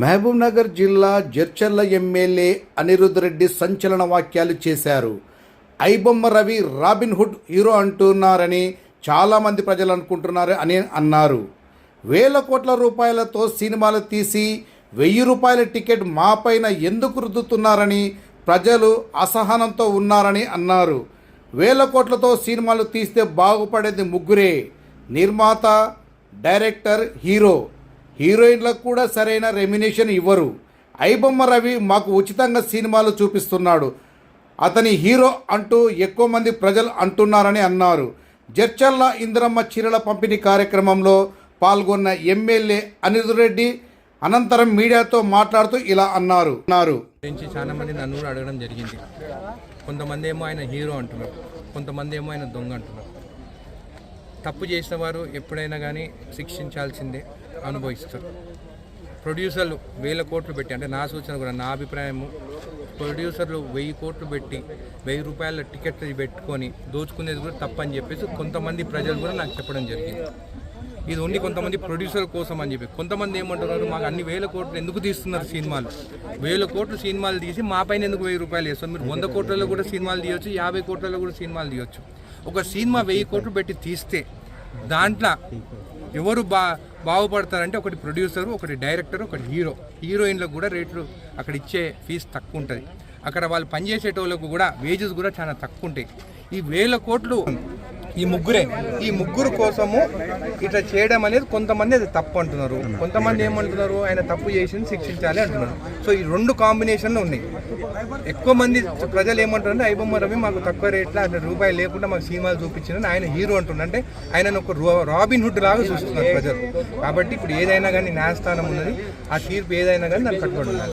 మహబూబ్నగర్ జిల్లా జడ్చర్ల ఎమ్మెల్యే అనిరుద్ రెడ్డి సంచలన వ్యాఖ్యలు చేశారు. IBomma Ravi Robin Hood hero అంటున్నారని చాలామంది ప్రజలు అనుకుంటున్నారు అని అన్నారు. వేల కోట్ల రూపాయలతో సినిమాలు తీసి వెయ్యి రూపాయల టికెట్ మాపైన ఎందుకు రుద్దుతున్నారని ప్రజలు అసహనంతో ఉన్నారని అన్నారు. వేల కోట్లతో సినిమాలు తీస్తే బాగుపడేది ముగ్గురే. నిర్మాత డైరెక్టర్ హీరో హీరోయిన్లకు కూడా సరైన రెమ్యునేషన్ ఇవ్వరు. ఐబొమ్మ రవి మాకు ఉచితంగా సినిమాలు చూపిస్తున్నాడు. అతని హీరో అంటూ ఎక్కువ మంది ప్రజలు అంటున్నారని అన్నారు. జడ్చర్ల ఇంద్రమ్మ చీరల పంపిణీ కార్యక్రమంలో పాల్గొన్న ఎమ్మెల్యే అనిరుద్ రెడ్డి అనంతరం మీడియాతో మాట్లాడుతూ ఇలా అన్నారు. అన్నారు. గురించి చాలా మంది నన్ను కూడా అడగడం జరిగింది. కొంతమంది ఏమో ఆయన హీరో అంటున్నారు. కొంతమంది ఏమో ఆయన దొంగ అంటున్నారు. తప్పు చేసిన వారు ఎప్పుడైనా కానీ శిక్షించాల్సిందే. అనుభవిస్తారు. ప్రొడ్యూసర్లు వేల కోట్లు పెట్టి అంటే నా సూచన కూడా నా అభిప్రాయము ప్రొడ్యూసర్లు వెయ్యి కోట్లు పెట్టి వెయ్యి రూపాయల టికెట్లు పెట్టుకొని దోచుకునేది కూడా తప్పని చెప్పేసి కొంతమంది ప్రజలు కూడా నాకు చెప్పడం జరిగింది. ఇది ఓన్లీ కొంతమంది ప్రొడ్యూసర్ కోసం అని చెప్పి. కొంతమంది ఏమంటున్నారు మాకు అన్ని వేల కోట్లు ఎందుకు తీస్తున్నారు సినిమాలు? వేల కోట్లు సినిమాలు తీసి మా పైన ఎందుకు వెయ్యి రూపాయలు వేస్తారు? మీరు వంద కోట్లలో కూడా సినిమాలు తీయొచ్చు యాభై కోట్లలో కూడా సినిమాలు తీయొచ్చు. ఒక సినిమా వెయ్యి కోట్లు పెట్టి తీస్తే దాంట్లో ఎవరు బా బాగుపడతారంటే ఒకటి ప్రొడ్యూసరు ఒకటి డైరెక్టర్ ఒకటి హీరో. హీరోయిన్లకు కూడా రేట్లు అక్కడ ఇచ్చే ఫీజు తక్కువ ఉంటుంది అక్కడ వాళ్ళు పనిచేసేటోళ్ళకు కూడా వేజెస్ కూడా చాలా తక్కువ ఉంటాయి ఈ వేల కోట్లు ఈ ముగ్గురే. ఈ ముగ్గురు కోసము ఇట్లా చేయడం అనేది కొంతమంది అది తప్పు అంటున్నారు. కొంతమంది ఏమంటున్నారు? ఆయన తప్పు చేసింది శిక్షించాలి అంటున్నారు. సో ఈ రెండు కాంబినేషన్లు ఉన్నాయి. ఎక్కువ మంది ప్రజలు ఏమంటారంటే ఐబొమ్మ రవి మాకు తక్కువ రేట్లో అసలు రూపాయలు లేకుండా మాకు సినిమాలు చూపించిందని ఆయన హీరో అంటున్నారు. అంటే ఆయన ఒక రో- రాబిన్ హుడ్ లాగా చూస్తున్నారు ప్రజలు. కాబట్టి ఇప్పుడు ఏదైనా కానీ న్యాయస్థానం ఉన్నది ఆ తీర్పు ఏదైనా కానీ దాన్ని కట్టుబడి ఉండాలి.